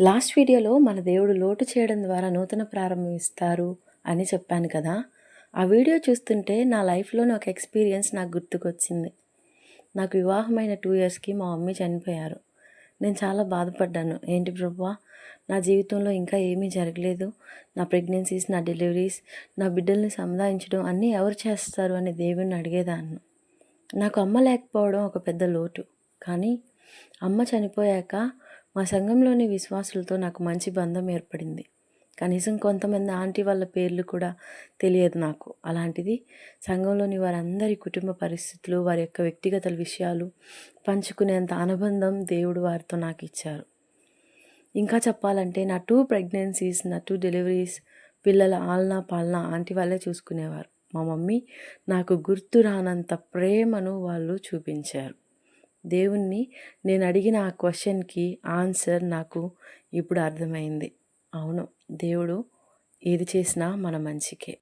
Last వీడియోలో మన దేవుడు లోటు చేయడం ద్వారా నూతన ప్రారంభం ఇస్తారు అని చెప్పాను కదా. ఆ వీడియో చూస్తుంటే నా లైఫ్లోని ఒక ఎక్స్పీరియన్స్ నాకు గుర్తుకొచ్చింది. నాకు వివాహమైన టూ ఇయర్స్కి మా మమ్మీ చనిపోయారు. నేను చాలా బాధపడ్డాను. ఏంటి ప్రభా? నా జీవితంలో ఇంకా ఏమీ జరగలేదు. నా ప్రెగ్నెన్సీస్ నా డెలివరీస్ నా బిడ్డల్ని సముదాయించడం అన్నీ ఎవరు చేస్తారు అని దేవుణ్ణి అడిగేదాన్ని. నాకు అమ్మ లేకపోవడం ఒక పెద్ద లోటు. కానీ అమ్మ చనిపోయాక మా సంఘంలోని విశ్వాసులతో నాకు మంచి బంధం ఏర్పడింది. కనీసం కొంతమంది ఆంటీ వాళ్ళ పేర్లు కూడా తెలియదు నాకు. అలాంటిది సంఘంలోని వారందరి కుటుంబ పరిస్థితులు వారి యొక్క వ్యక్తిగత విషయాలు పంచుకునేంత అనుబంధం దేవుడు వారితో నాకు ఇచ్చారు. ఇంకా చెప్పాలంటే నా టూ ప్రెగ్నెన్సీస్ నా టూ డెలివరీస్ పిల్లల ఆలనా పాలనా ఆంటీ వాళ్ళే చూసుకునేవారు. మా మమ్మీ నాకు గుర్తు రానంత ప్రేమను వాళ్ళు చూపించారు. దేవుణ్ణి నేను అడిగిన ఆ క్వశ్చన్కి ఆన్సర్ నాకు ఇప్పుడు అర్థమైంది. అవును దేవుడు ఏది చేసినా మన మంచికే.